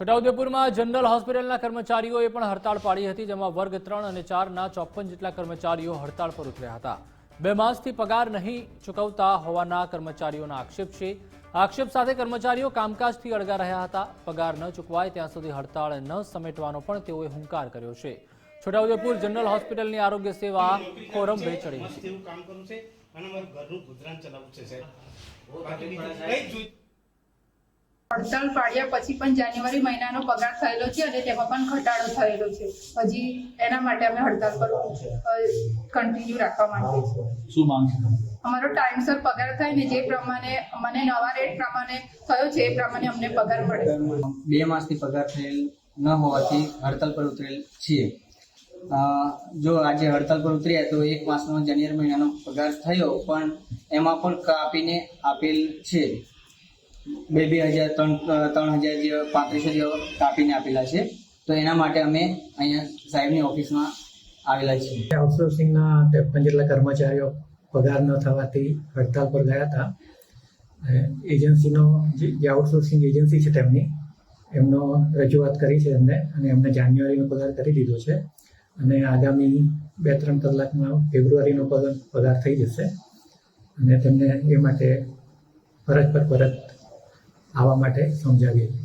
છોટાઉદેપુરમાં general હોસ્પિટલના કર્મચારીઓએ પણ હડતાળ પાડી હતી જેમાં વર્ગ ત્રણ અને ચારના ચોપન જેટલા કર્મચારીઓ હડતાળ પર ઉતર્યા હતા. બે માસથી પગાર નહીં ચૂકવતા હોવાના કર્મચારીઓના આક્ષેપ છે. આક્ષેપ સાથે કર્મચારીઓ કામકાજથી અળગા રહ્યા હતા. પગાર ન ચૂકવાય ત્યાં સુધી હડતાળ ન સમેટવાનો પણ તેઓએ હુંકાર કર્યો છે. છોટાઉદેપુર જનરલ હોસ્પિટલની આરોગ્ય સેવા ખોરમ ચડી હતી. હડતાળ પાડ્યા પછી પણ જાન્યુઆરી મહિનાનો પગાર થયેલો છે અને તેમાં પણ ઘટાડો થયેલો છે. હજી એના માટે અમે હડતાલ પર કન્ટિન્યુ રાખવા માંગીએ છીએ. શું માંગ અમારો ટાઈમસર પગાર થાય ને જે પ્રમાણે મને નવા રેટ પ્રમાણે થયો છે એ પ્રમાણે અમને પગાર મળે. બે માસથી પગાર થયેલ ન હોવાથી હડતાલ પર ઉતરેલ છીએ. અ, જો આજે હડતાલ પર ઉતર્યા તો એક માસનો જાન્યુઆરી મહિનાનો પગાર થયો પણ એમાં પણ કાપીને આપેલ છે. બે બે હજાર ત્રણ ત્રણ હજાર જેવા, પાંત્રીસો જેવા કાપીને આપેલા છે. તો એના માટે અમે અહીંયા સાહેબની ઓફિસમાં આવેલા છીએ. આઉટસોર્સિંગના ત્રેપન જેટલા કર્મચારીઓ પગાર ન થવાથી હડતાલ પર ગયા હતા. એજન્સીનો, જે આઉટસોર્સિંગ એજન્સી છે તેમની, એમનો રજૂઆત કરી છે એમને અને એમને જાન્યુઆરીનો પગાર કરી દીધો છે. અને આગામી બે ત્રણ કલાકમાં ફેબ્રુઆરીનો પગાર પગાર થઈ જશે. અને તેમને એ માટે ફરજ પર પરત આવવા માટે સમજાવીએ છીએ.